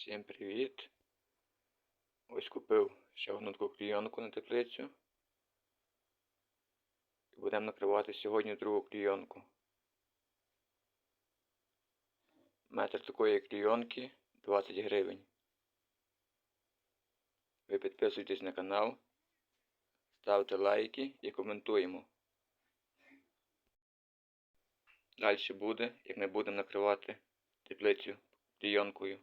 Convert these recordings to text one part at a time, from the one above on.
Всім привіт! Ось купив ще одну таку клійонку на теплицю. І будемо накривати сьогодні другу клійонку. Метр такої клійонки 20 гривень. Ви підписуйтесь на канал, ставте лайки і коментуємо. Далі буде, як ми будемо накривати теплицю клійонкою.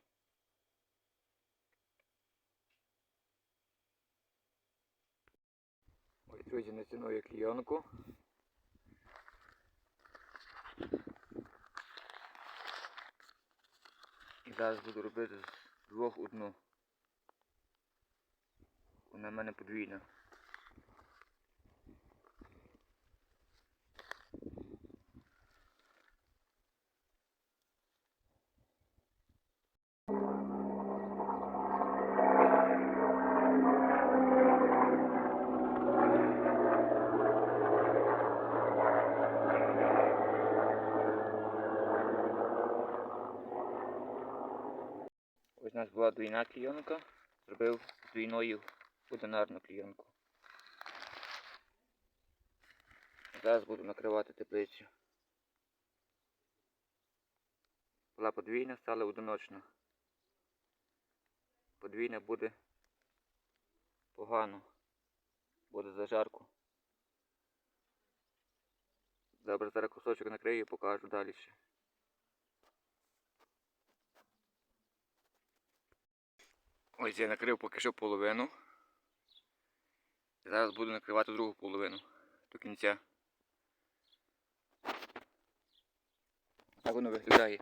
Друзі, націную клійонку. І зараз буду робити з двох одну. Вона в мене подвійна. Ось у нас була двійна клійонка, зробив двійною одинарну клійонку. Зараз буду накривати теплицю. Була подвійна, стала одиночна. Подвійна буде погано. Буде зажарку. Добре, зараз кусочок накрию і покажу далі. ще. Ось я накрив поки що половину. Зараз буду накривати другу половину до кінця. Так воно виглядає.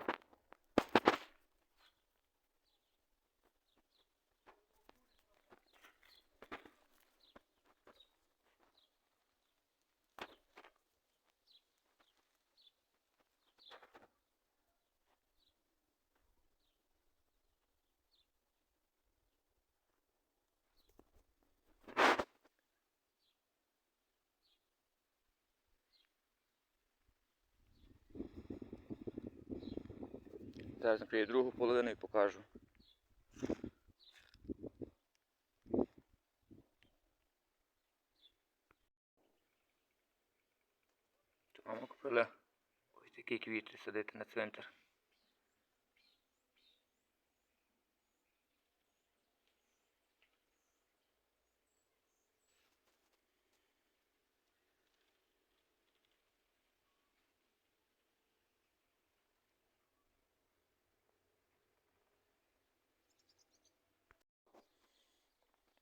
Зараз накрию другу половину і покажу. Тут мама купила ось такі квіти садити на цвинтар.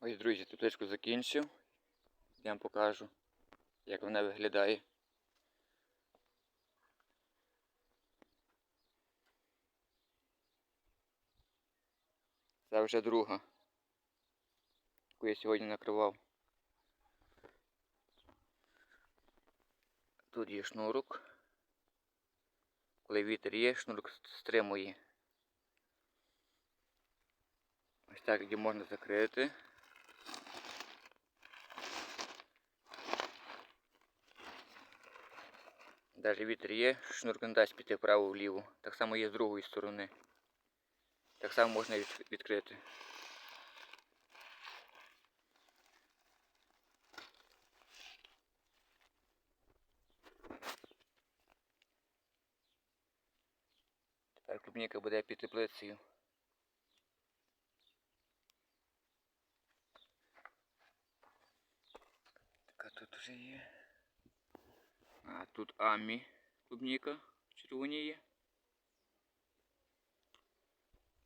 Ось, друзі, тепличку закінчив. Я вам покажу, як вона виглядає. Це вже друга, яку я сьогодні накривав. Тут є шнурок. Коли вітер є, шнурок стримує. Ось так її можна закрити. Даже вітер є, шнурк не дасть піти вправо-вліво. Так само є з другої сторони. Так само можна відкрити. Тепер клубніка буде під теплицею. Така тут вже є. А тут Амі клубніка червоніє.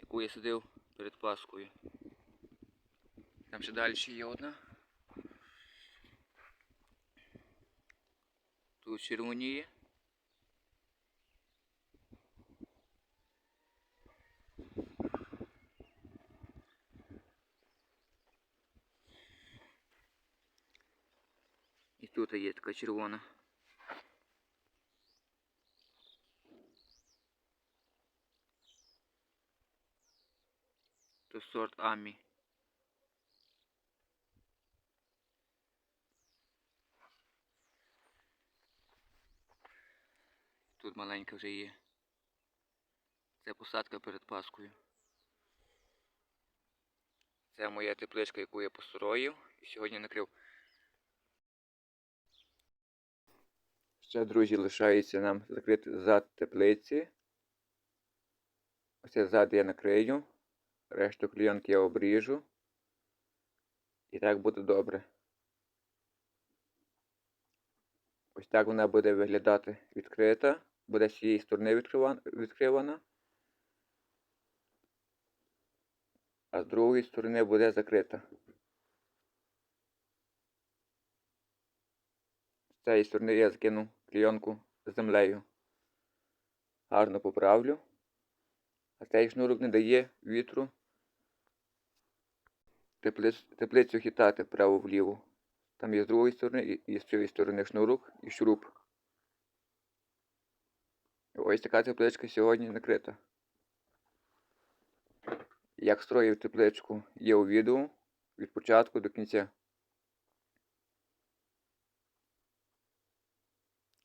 Яку я садив перед Паскою. Там ще далі є одна. Тут червоніє. І тут є така червона. То сорт Амі. Тут маленька вже є. Це посадка перед Паскою. Це моя тепличка, яку я построїв і сьогодні накрив. Ще, друзі, лишається нам закрити зад теплиці. Ось цей зад я накрию. Решту клійонки я обріжу. І так буде добре. Ось так вона буде виглядати відкрита. Буде з цієї сторони відкривана. А з другої сторони буде закрита. З цієї сторони я закину клійонку землею. Гарно поправлю. А цей шнурок не дає вітру теплицю хитати вправо-вліво. Там є з другої сторони і, з цієї сторони шнурок і шуруп. І ось така тепличка сьогодні накрита. Як строїв тепличку є у відео від початку до кінця.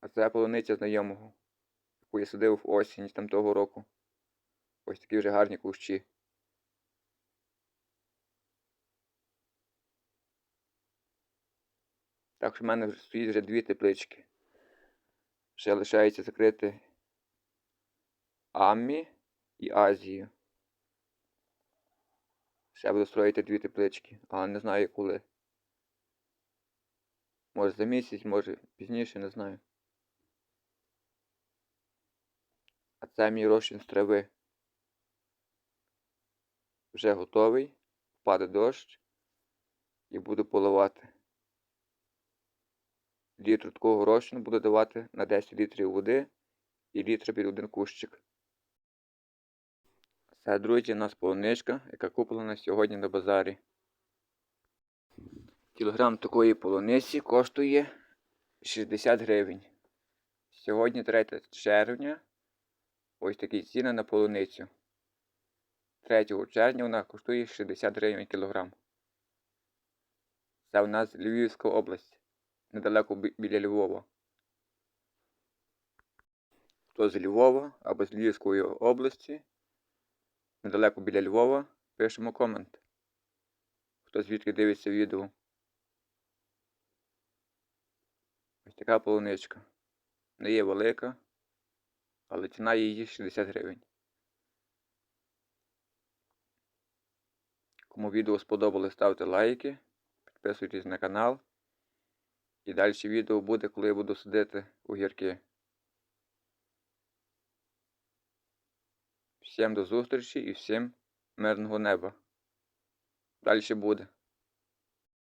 А це полуниця знайомого, яку я садив в осінь там того року. Ось такі вже гарні кущі. Так що в мене стоїть вже дві теплички. Ще лишається закрити Аммі і Азію. Ще буду строїти дві теплички, але не знаю коли. Може за місяць, може пізніше, не знаю. А це мій розчин з трави. Вже готовий. Впаде дощ і буду поливати. Літр такого розчину буду давати на 10 літрів води і літр під один кущик. Це, друзі, у нас полуничка, яка куплена сьогодні на базарі. Кілограм такої полуниці коштує 60 гривень. Сьогодні 3 червня. Ось такі ціни на полуницю. 3 червня вона коштує 60 гривень кілограм. Це у нас Львівська область. Недалеко біля Львова. Хто з Львова або з Львівської області, недалеко біля Львова, пишемо комент. Хто звідки дивиться відео. Ось така полуничка. Не є велика, але ціна її 60 гривень. Кому відео сподобалось, ставте лайки, підписуйтесь на канал. І далі відео буде, коли я буду садити огірки. Всім до зустрічі і всім мирного неба. Далі буде.